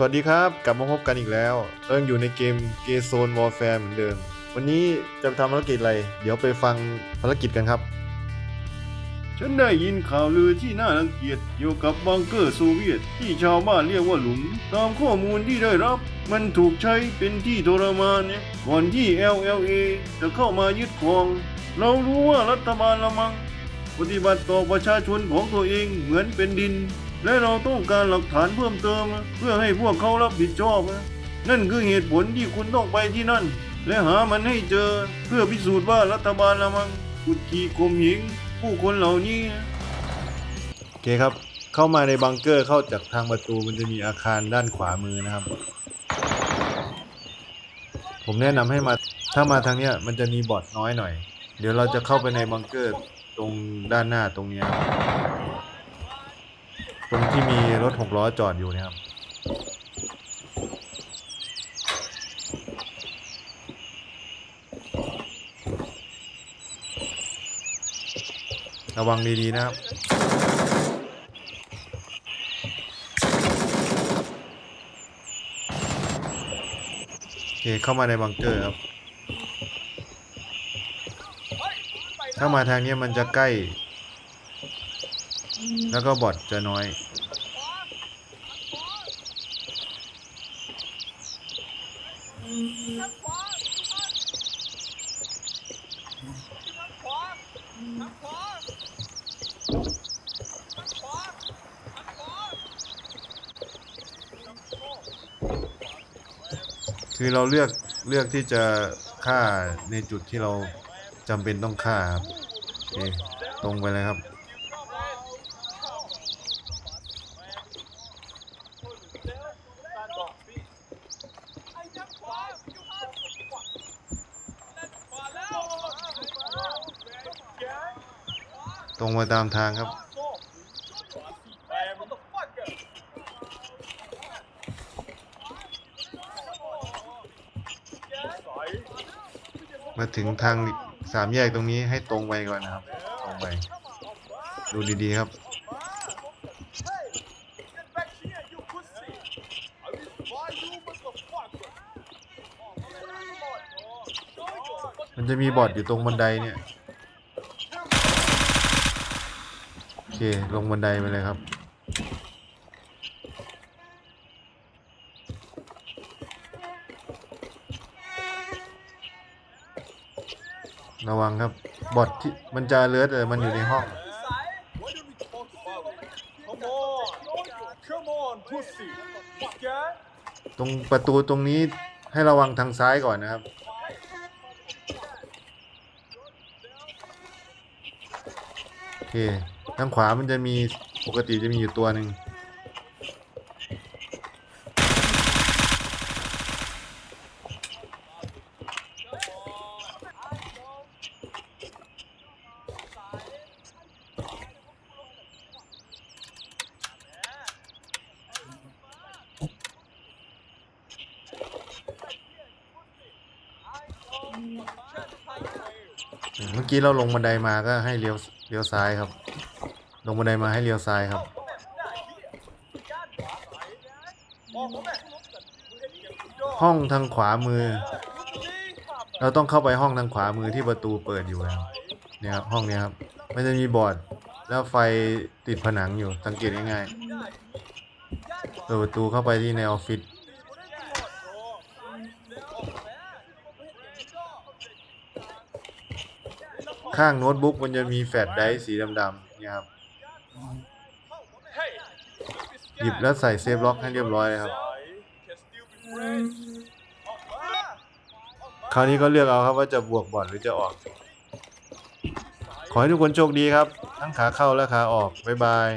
สวัสดีครับ กลับมาพบกันอีกแล้วเอิงอยู่ในเกมเกโซนวอลแฟร์เหมือนเดิม วันนี้จะทำภารกิจอะไร เดี๋ยวไปฟังภารกิจกันครับ ฉันได้ยินข่าวลือที่น่ารังเกียจเกี่ยวกับบังเกอร์โซเวียต ที่ชาวบ้านเรียกว่าหลุม ตามข้อมูลที่ได้รับ มันถูกใช้เป็นที่ทรมานเนี่ยก่อนที่ LLA จะเข้ามายึดครอง เรารู้ว่ารัฐบาลละมัง ปฏิบัติต่อประชาชนของตัวเองเหมือนเป็นดิน และเราต้องการหลักฐานเพิ่มเติม เพื่อให้พวกเขารับผิดชอบ นั่นคือเหตุผลที่คุณต้องไปที่นั่น และหามันให้เจอเพื่อพิสูจน์ว่ารัฐบาลละมังกุดขี่ข่มเหงผู้คนเหล่านี้โอเคครับ เข้ามาในบังเกอร์เข้าจากทางประตูมันจะมีอาคารด้านขวามือนะครับ ผมแนะนำให้มาถ้ามาทางเนี้ยมันจะมีบอทน้อยหน่อย เดี๋ยวเราจะเข้าไปในบังเกอร์ตรงด้านหน้าตรงเนี้ยครับ ตรงที่มีรถหกล้อจอดอยู่เนะครับระวังดี ๆ นะครับ โอเค เข้ามาในบังเกอร์ครับ ถ้ามาทางนี้มันจะใกล้ แล้วก็บอทจะน้อย คือเราเลือกเลือกที่จะฆ่าในจุดที่เราจำเป็นต้องฆ่าครับโอเคตรงไปเลยครับ ตรงมาตามทางครับมาถึงทางสามแยกตรงนี้ให้ตรงไปก่อนนะครับ ตรงไป ดูดีๆครับ มันจะมีบอร์ดอยู่ตรงบันไดเนี่ย โอ เคลงบันไดไปเลยครับ ระวังครับ บอทที่มันจะเลือดเลยมันอยู่ในห้อง ตรงประตูตรงนี้ให้ระวังทางซ้ายก่อนนะครับโอเค ทางขวามันจะมีปกติจะมีอยู่ตัวหนึ่งเมื่อกี้เราลงบันไดมาก็ให้เลี้ยวเลี้ยวซ้ายครับ ลงบันไดมาให้เลี้ยวซ้ายครับ ห้องทางขวามือ เราต้องเข้าไปห้องทางขวามือที่ประตูเปิดอยู่นะครับเนี่ยครับห้องเนี้ยครับ มันจะมีบอร์ดแล้วไฟติดผนังอยู่สังเกตง่ายๆเปิดประตูเข้าไปที่ในออฟฟิศข้างโน้ตบุ๊กมันจะมีแฟลชไดร์สีดำๆเนี่ยครับ หยิบแล้วใส่เซฟล็อกให้เรียบร้อยเลยครับ คราวนี้ก็เลือกเอาครับว่าจะบวกบอร์ดหรือจะออก ขอให้ทุกคนโชคดีครับ ทั้งขาเข้าและขาออก บ๊ายบาย